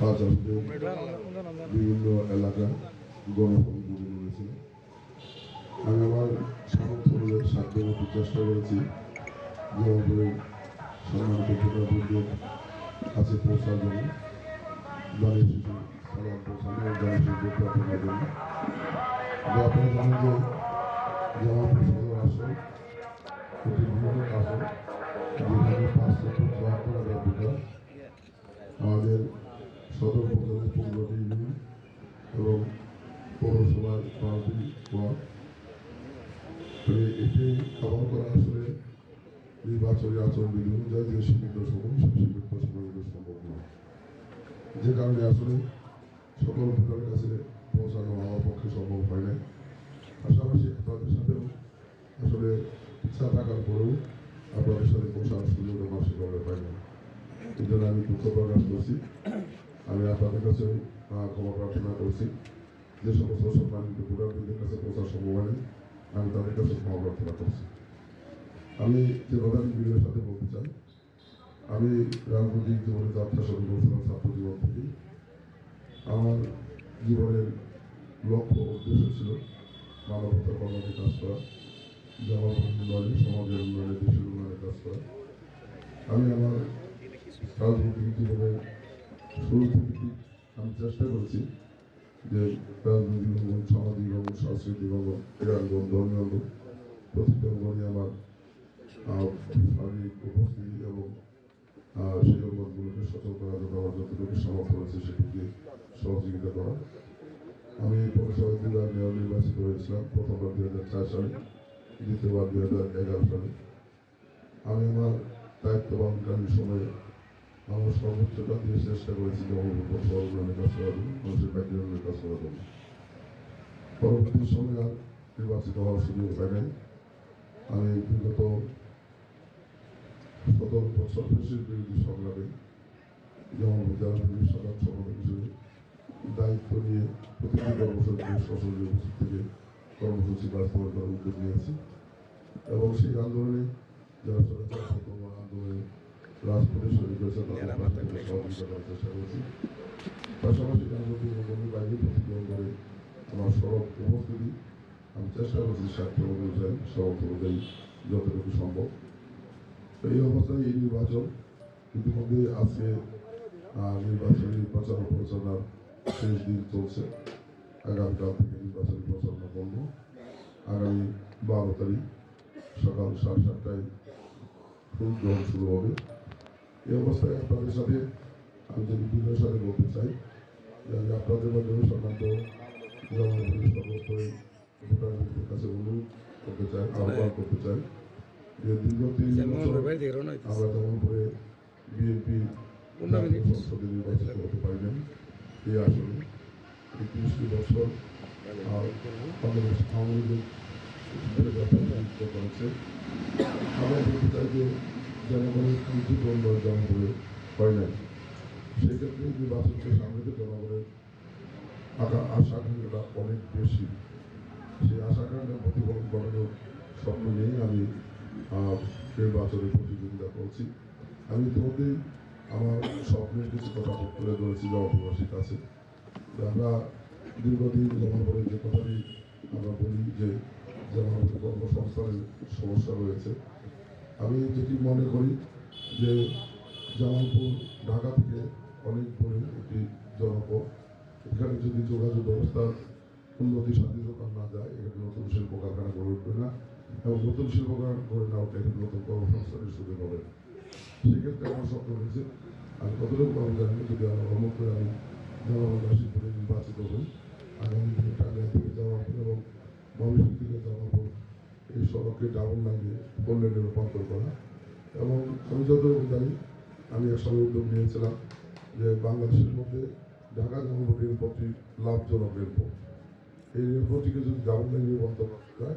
আসবে। বিভিন্ন এলাকা গণসংযোগে রয়েছে। আমি আমার সামর্থ্য অনুযায়ী সাধ্যমতো চেষ্টা করেছি। করে সম্মানিত প্রধানমন্ত্রীর কাছে পৌঁছার জন্য জানি শিশু সালাম আপনারা জানেন যে জামা পরিষদের আসন আমাদের সদর উপজেলায় পনেরোটি ইউনিয়ন এবং পৌরসভার বারোটি ওয়ার্ড তো এটি কভার করা আসলে নির্বাচনী আচরণ বিধি অনুযায়ী যে সীমিত সময়, সেই সীমিত সময় সম্ভব নয়। যে কারণে আসলে সকল ভোটারের কাছে পৌঁছানো আমার পক্ষে সম্ভব হয় না পাশাপাশি আপনাদের সাথেও আসলে ইচ্ছা থাকার পরেও আপনাদের সাথে পৌঁছানোর সুযোগ আমার সেভাবে পাই না এই জন্য আমি দুঃখ প্রকাশ করছি। আমি আপনাদের কাছে ক্ষমা প্রার্থনা করছি। যে সমস্ত সম্মানিত ভোটারদের কাছে পৌঁছার সম্ভব হয়নি আমি তাদের কাছে ক্ষমা প্রার্থনা করছি। আমি যে কথা বিনয়ের সাথে বলতে চাই, আমি রাজনৈতিক জীবনে যাত্রা শুরু করেছিলাম ছাত্র জীবন থেকে আমার জীবনের লক্ষ্য উদ্দেশ্য ছিল মানবতার কর্মকে কাজ করা যেমন উন্নয়নে, সমাজের উন্নয়নে, দেশের উন্নয়নে কাজ করা। আমি আমার রাজনৈতিক জীবনের শুরু থেকে আমি চেষ্টা করেছি যে রাজনৈতিক অঙ্গন সামাজিক অঙ্গন সাংস্কৃতিক অঙ্গন ক্রীড়াঙ্গন ধর্মীয় অঙ্গন প্রতিটা অঙ্গনে আমার শারীরিক উপস্থিতি এবং সেই অঙ্গনগুলোকে সচল করার জন্য আমার যতটুকু সামর্থ্য রয়েছে সেটুকুকে সহযোগিতা করা আমি পৌরসভা জেলার মেয়র নির্বাচিত হয়েছিলাম প্রথমবার দুই হাজার চার সালে দ্বিতীয়বার দুই হাজার এগারো সালে আমি আমার দায়িত্ব পালনকালীন সময়ে আমার সর্বোচ্চটা দিয়ে চেষ্টা করেছি যে আমার উপর সরগ্রামের কাজ মানুষের ব্যাকগ্রাউন্ডের কাজ পরবর্তী সময়ে আর নির্বাচিত হওয়ার সুযোগ হয় আমি বিগত বছর কৃষির বিরোধী সংগ্রামে যেমন পুলিশ সাধারণ দায়িত্ব নিয়ে প্রতিটি কর্মসূচি থেকে কর্মসূচি বাস্তবায়ন করার উদ্যোগ নিয়েছি এবং সেই আন্দোলনে যারা সরকার আন্দোলনে পাশাপাশি অঙ্গনের বাইরে অঙ্গনে আমার সড়ক উপস্থিতি আমি চেষ্টা করছি স্বার্থ অনুযায়ী সড়ক অনুযায়ী যতটুকু সম্ভব এই অবস্থায় এই নির্বাচন ইতিমধ্যে আজকে নির্বাচনী প্রচার প্রচারণার শেষ দিন চলছে আগামীকাল থেকে নির্বাচনী প্রচারণা বন্ধ আগামী বারো তারিখ সকাল সাড়ে সাতটায় ফুল গ্রহণ শুরু হবে এই অবস্থায় আপনাদের সাথে আমি যদি বিজয়ের সাথে বলতে চাই যে আমি আপনাদের মাধ্যমে জনগণের সর্বস্তরে ভোটারদের কাছে অনুরোধ করতে চাই আহ্বান করতে চাই যে দীর্ঘ তিন বছর আমরা যেমন করে বিএনপি সংসদে নির্বাচিত হতে পারবেন এই আসনে এই বছর আওয়ামী লীগ করেছে আমরা চাই যে জনগণের যেমন করে হয় নাই? সেক্ষেত্রে নির্বাচনকে সামনে জনগণের আকা আশা আকাঙ্ক্ষাটা অনেক বেশি। সেই আশা আকাঙ্ক্ষা প্রতিফলন করানোর স্বপ্ন নিয়েই আমি নির্বাচনে প্রতিযোগিতা করছি। আমি ইতিমধ্যেই আমার স্বপ্নের কিছু কথা তুলে ধরেছি জনপ্রবাসীর কাছে আমরা দীর্ঘদিন যেমন যে কথাটি আমরা বলি যে যেমন কর্মসংস্থানের সমস্যা রয়েছে আমি যেটি মনে করি যে জামালপুর, ঢাকা থেকে অনেক দূরে একটি জনপদ এখানে যদি যোগাযোগ ব্যবস্থার উন্নতি সাধিত না যায়, এখানে নতুন শিল্প কারখানা গড়ে উঠবে না এবং নতুন শিল্প কারখানা গড়ে না উঠলে এখানে নতুন কর্মসংস্থানের সুযোগ হবে। সেক্ষেত্রে আমার স্বপ্ন রয়েছে আমি কতটুকু আমি জানি যদি আমার অমত করে আমি জনগণবাসী করে নির্বাচিত হই, আগামী দিনে টাঙ্গাইল থেকে জামালপুর এবং এই সড়ককে ডাবল লাইনে ফোর লেনে রূপান্তর করা। এবং আমি যতটুকু জানি, আমি এক সময় উদ্যোগ নিয়েছিলাম যে বাংলাদেশের মধ্যে ঢাকা জামালপুর রেলপথটি লাভজনক রেলপথ এই রেলপথটিকে যদি ডাবল লাইনে রূপান্তর করা যায়,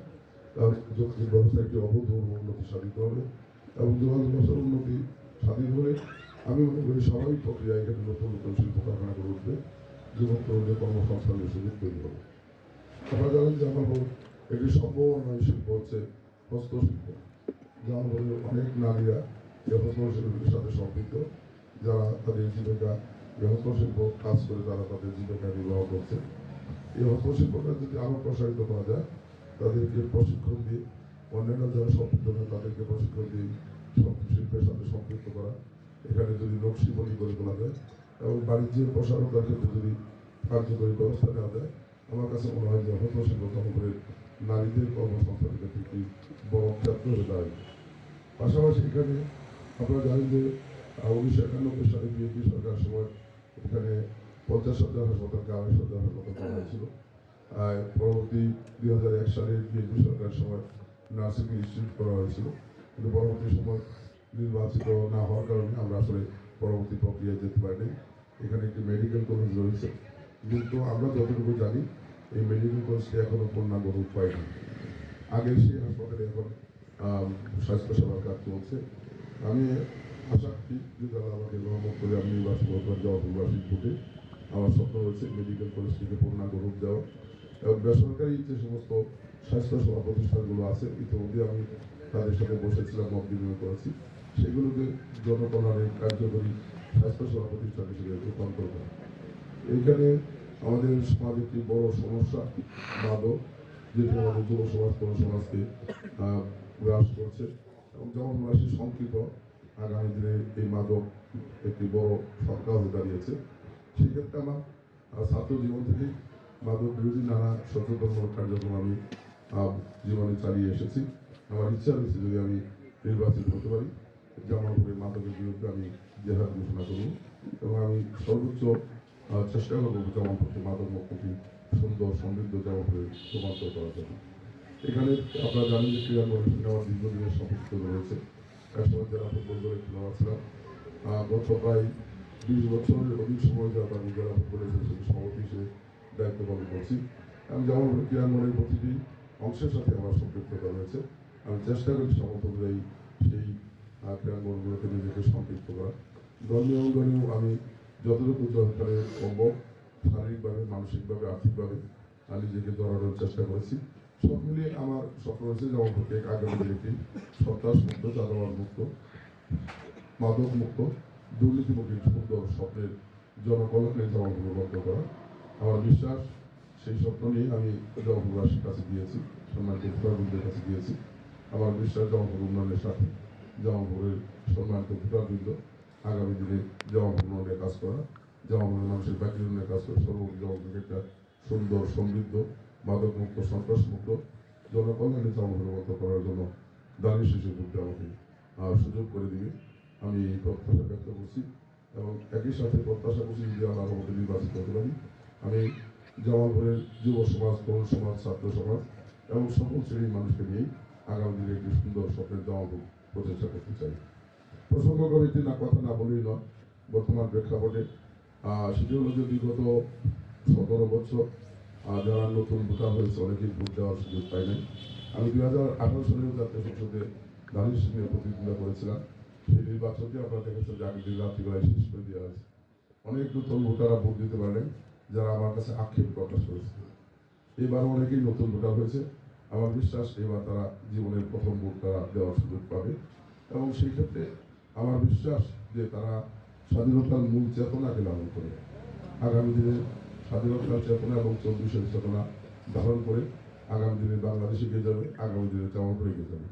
তাহলে যোগাযোগ ব্যবস্থা একটি অভূতপূর্ব উন্নতি সাধিত হবে এবং যোগাযোগ ব্যবস্থার উন্নতি স্বাধীন হলে আমি মনে করি স্বাভাবিক প্রক্রিয়া এখানে নতুন নতুন শিল্প কারখানা করে উঠবে, যুবক তরুণদের কর্মসংস্থানের সুযোগ তৈরি হবে। আপনারা জানেন যে আমার একটি সম্ভাবনাময় শিল্প হচ্ছে হস্তশিল্প যেমন বলে অনেক নারীরা এই হস্তশিল্পের সাথে সম্পৃক্ত, যারা তাদের জীবিকা হস্তশিল্প কাজ করে তারা তাদের জীবিকা নির্বাহ করছে। এই হস্তশিল্পটা যদি আরও প্রসারিত করা যায়, তাদেরকে প্রশিক্ষণ দিয়ে, অন্যান্য যারা সম্পৃক্ত নয় তাদেরকে প্রশিক্ষণ দিয়ে শিল্পের সাথে সম্পৃক্ত করা। এখানে যদি নকশি বলি করে তোলা যায় এবং বাণিজ্যের প্রসারতার ক্ষেত্রে যদি কার্যকরী ব্যবস্থা নেওয়া যায় আমার কাছে মনে হয় যে হস্তশিল্প জনগণের নারীদের কর্মসংস্থানের ক্ষেত্রে একটি বড় ক্ষেত্র হয়ে দাঁড়ায়। পাশাপাশি এখানে আপনারা জানেন যে উনিশশো একানব্বই সালে বিএনপি সরকার সময় এখানে পঞ্চাশ হাজার হাসপাতালকে আড়াইশ হাজার হাসপাতাল করা হয়েছিল। আর পরবর্তী দুই হাজার এক সালে বিএনপি সরকারের সময় নার্সিং ইনস্টিটিউট করা হয়েছিল। কিন্তু পরবর্তী সময় নির্বাচিত না হওয়ার কারণে আমরা আসলে পরবর্তী প্রক্রিয়ায় যেতে পারিনি। এখানে একটি মেডিকেল কলেজ রয়েছে। কিন্তু আমরা যতটুকু জানি এই মেডিকেল কলেজটি এখনও পূর্ণাঙ্গ রূপ পায়নি। আগে সেই হাসপাতালে এখন স্বাস্থ্যসেবার কাজ চলছে। আমি আশা করি যে তারা আমাকে রহমত করে আমি নির্বাচন করবার যাওয়া নির্বাচন ভোটে, আমার স্বপ্ন রয়েছে মেডিকেল কলেজটিকে পূর্ণাঙ্গ রূপ দেওয়া এবং বেসরকারি যে সমস্ত স্বাস্থ্যসেবা প্রতিষ্ঠানগুলো আছে, ইতিমধ্যে আমি তাদের সাথে বসেছিলাম, মত বিনিময় করেছি। সেগুলোকে জনকল্যাণের কার্যকরী স্বাস্থ্যসেবা প্রতিষ্ঠান হিসেবে রূপান্তর করা। এইখানে আমাদের সমাজ একটি বড় সমস্যা মাদক যেটি আমাদের যুব সমাজ তরুণ সমাজকে গ্রাস করছে। এবং যেমন রাশি সংকৃত আগামী দিনে এই মাদক একটি বড় সরকার হয়ে দাঁড়িয়েছে। সেক্ষেত্রে আমার ছাত্র জীবন থেকে মাদক বিরোধী নানা সচেতনমূলক কার্যক্রম আমি জীবনে চালিয়ে এসেছি। আমার ইচ্ছা রয়েছে যদি আমি নির্বাচিত হতে পারি, জামালপুরের মাদকের বিরুদ্ধে আমি জেহাদ ঘোষণা করব। এবং আমি সর্বোচ্চ চেষ্টা করব জামালপুরকে মাদক মুক্তি সুন্দর সমৃদ্ধ জামালপুরে রূপান্তর করার জন্য। এখানে আপনারা জানেন যে ক্রীড়া অনুষ্ঠানে আমার দীর্ঘদিনের সম্পৃক্ত রয়েছে। কাশ্মীর জেলা ফুটবল দলের খেলোয়াড় ছিলাম গত প্রায় বিশ বছরের অধিক সময় যাতে আমি জেলা ফুটবল অ্যাসোসিয়েশনের সভাপতি হিসেবে দায়িত্ব পালন করছি। আমি যেমন ক্রীড়াঙ্গনের প্রতিটি অংশের সাথে আমার সম্পৃক্ততা রয়েছে। আমি চেষ্টা করি সমস্ত অনুযায়ী সেই ক্রীড়াঙ্গনগুলোকে নিজেকে সম্পৃক্ত করা ধর্মীয় অঙ্গনেও আমি যতটুকু দরকারে সম্ভব শারীরিকভাবে, মানসিকভাবে, আর্থিকভাবে আমি নিজেকে জড়ানোর চেষ্টা করেছি। সব মিলিয়ে আমার স্বপ্ন রয়েছে যেমন প্রত্যেক আগামী একটি সন্ত্রাস মুক্ত চাঁদাবাদ মুক্ত, মাদক মুক্ত, দুর্নীতিমুখী সুন্দর স্বপ্নের জনকল্যাণে জবাববদ্ধ করা। আমার বিশ্বাস, সেই স্বপ্ন নিয়ে আমি জবাববাসীর কাছে গিয়েছি, সম্মানিত ভোটারবৃন্দের কাছে গিয়েছি। আমার বিশ্বাস জবাবপুর উন্নয়নের সাথে জবাবপুরের সম্মানিত ভোটারবৃন্দ আগামী দিনে উন্নয়নের কাজ করা জবাবপুরের মানুষের বাকি উন্নয়নের কাজ করে সর্বোপরি জবাবপুরকে একটা সুন্দর, সমৃদ্ধ মাদক মুক্ত সন্ত্রাস মুক্ত জনকল্যাণে মতো করার জন্য দাঁড়িয়ে শিশু করতে আমাকে সুযোগ করে দিবে আমি এই প্রত্যাশা ব্যক্ত করছি এবং একই সাথে প্রত্যাশা করছি যদি আল্লাহ আমাকে নির্বাচিত হতে পারি। আমি জামালপুরের যুব সমাজ, তরুণ সমাজ, ছাত্র সমাজ এবং সকল শ্রেণির মানুষকে নিয়েই আগামী দিনে একটি সুন্দর স্বপ্নের জামালপুর প্রচেষ্টা করতে চাই। প্রসঙ্গ কমিটি না কথা না বলেই নয়, বর্তমান প্রেক্ষাপটে। সেটি হলো যে বিগত সতেরো বছর যারা নতুন ভোটার হয়েছে, অনেকেই ভোট দেওয়ার সুযোগ পাই নাই। আমি দুই হাজার আঠারো সালেও জাতীয় সংসদে দাঁড়িয়ে সিংহের প্রতিদ্বন্দ্বিতা করেছিলাম। সেই নির্বাচনকে আপনারা দেখেছেন যে আগের দিন রাত্রিবেলায় শেষ করে দেওয়া হয়েছে। অনেক নতুন ভোটাররা ভোট দিতে পারেন যারা আমার কাছে আক্ষেপ প্রকাশ করেছে। এবার অনেকেই নতুন ভোটার হয়েছে। আমার বিশ্বাস, এবার তারা জীবনের প্রথম ভোট তারা দেওয়ার সুযোগ পাবে। এবং সেই ক্ষেত্রে আমার বিশ্বাস যে তারা স্বাধীনতার মূল চেতনাকে লালন করে। আগামী দিনে স্বাধীনতার চেতনা এবং চব্বিশের চেতনা ধারণ করে আগামী দিনে বাংলাদেশে এগিয়ে যাবে, আগামী দিনে তেমন করে এগিয়ে যাবে।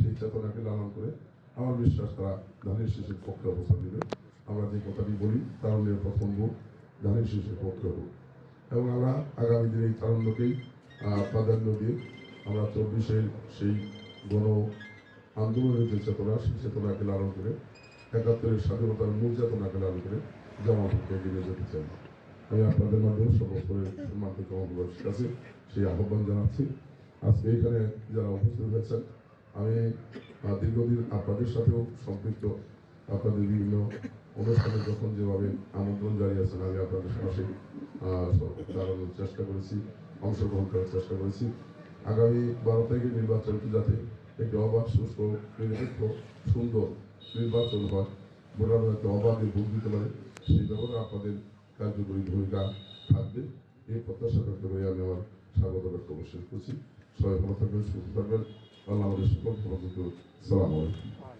সেই চেতনাকে লালন করে আমার বিশ্বাস তারা ধানের শিশুর পক্ষে অবস্থান নেবে। আমরা যে কথাটি বলি তারুণ্যের প্রথম ভোট ধানের শিশুর পক্ষে হোক এবং আমরা আগামী দিনে এই তারুণ্যকেই প্রাধান্য দিয়ে আমরা চব্বিশের সেই গণ আন্দোলনের যে চেতনা, সেই চেতনাকে লালন করে একাত্তরের স্বাধীনতার মূল চেতনাকে লালন করে জামাতকে এগিয়ে যেতে চাই। আমি আপনাদের মাধ্যমে সর্বস্তরের সম্মানিত জমাবাসীর কাছে সেই আহ্বান জানাচ্ছি। আজকে এখানে যারা উপস্থিত হয়েছেন আমি দীর্ঘদিন আপনাদের সাথেও সম্পৃক্ত আপনাদের বিভিন্ন অনুষ্ঠানে যখন যেভাবে আমন্ত্রণ জানিয়েছেন আমি আপনাদের আহ, দাঁড়ানোর চেষ্টা করেছি অংশগ্রহণ করার চেষ্টা করেছি। আগামী বারো তারিখের নির্বাচনটি যাতে একটি অবাধ সুস্থ নিরপেক্ষ সুন্দর নির্বাচন হয় ভোটাররা যাতে অবাধে ভোট দিতে পারে। সেই ব্যাপারে আপনাদের কার্যকরী ভূমিকা থাকবে। এই প্রত্যাশা ব্যক্ত করে আমি আমার স্বাগত বক্তব্য শেষ করছি। সবাই ভালো থাকবেন, সুস্থ থাকবেন। আল্লাহ আমাদের সকল ভালো সালাম আলাইকুম।